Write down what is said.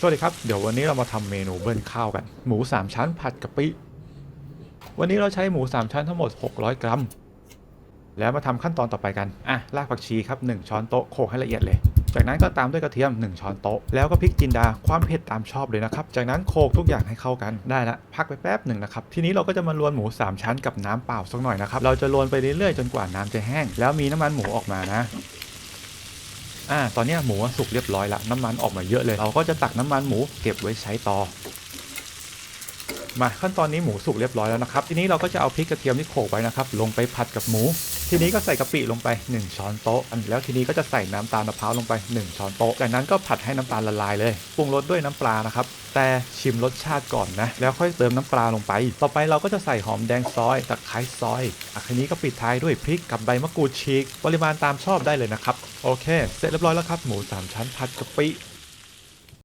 สวัสดีครับ เดี๋ยววันนี้เรามาทำเมนูเบิ้ลข้าวกัน หมู 3 ชั้นผัดกะปิ วันนี้เราใช้หมู 3 ชั้นทั้งหมด 600 กรัม แล้วมาทำขั้นตอนต่อไปกัน อะ รากผักชีครับ 1 ช้อนโต๊ะโขลกให้ละเอียดเลย จากนั้นก็ตามด้วยกระเทียม 1 ช้อนโต๊ะ แล้วก็พริกจินดา ความเผ็ดตามชอบเลยนะครับ จากนั้นโขลกทุกอย่างให้เข้ากัน ได้ละ พักไปแป๊บหนึ่งนะครับ ทีนี้เราก็จะมาลวนหมู 3 ชั้นกับน้ำเปล่าสักหน่อยนะครับ เราจะลวนไปเรื่อยๆจนกว่าน้ำจะแห้ง แล้วมีน้ำมันหมูออกมานะ อ่าตอนนี้หมูสุกเรียบร้อยละน้ำมันออกมาเยอะเลย เราก็จะตักน้ำมันหมูเก็บไว้ใช้ต่อมาขั้นตอนนี้หมูสุกเรียบร้อยแล้วนะครับ ทีนี้เราก็จะเอาพริกกระเทียมที่โขลกไว้นะครับ ลงไปผัดกับหมู ทีนี้ก็ใส่กะปิลงไป 1 ช้อนโต๊ะ แล้วทีนี้ก็จะใส่น้ำตาลมะพร้าวลงไป 1 ช้อนโต๊ะ จากนั้นก็ผัดให้น้ำตาลละลายเลย ปรุงรสด้วยน้ำปลานะครับ แต่ชิมรสชาติก่อนนะ แล้วค่อยเติมน้ำปลาลงไป ต่อไปเราก็จะใส่หอมแดงซอยตะไคร้ซอยอะทีนี้ก็ปิดท้ายด้วยพริกกับใบมะกรูดฉีก ปริมาณตามชอบได้เลยนะครับ โอเค เสร็จเรียบร้อยแล้วครับ หมูสามชั้นผัดกะปิ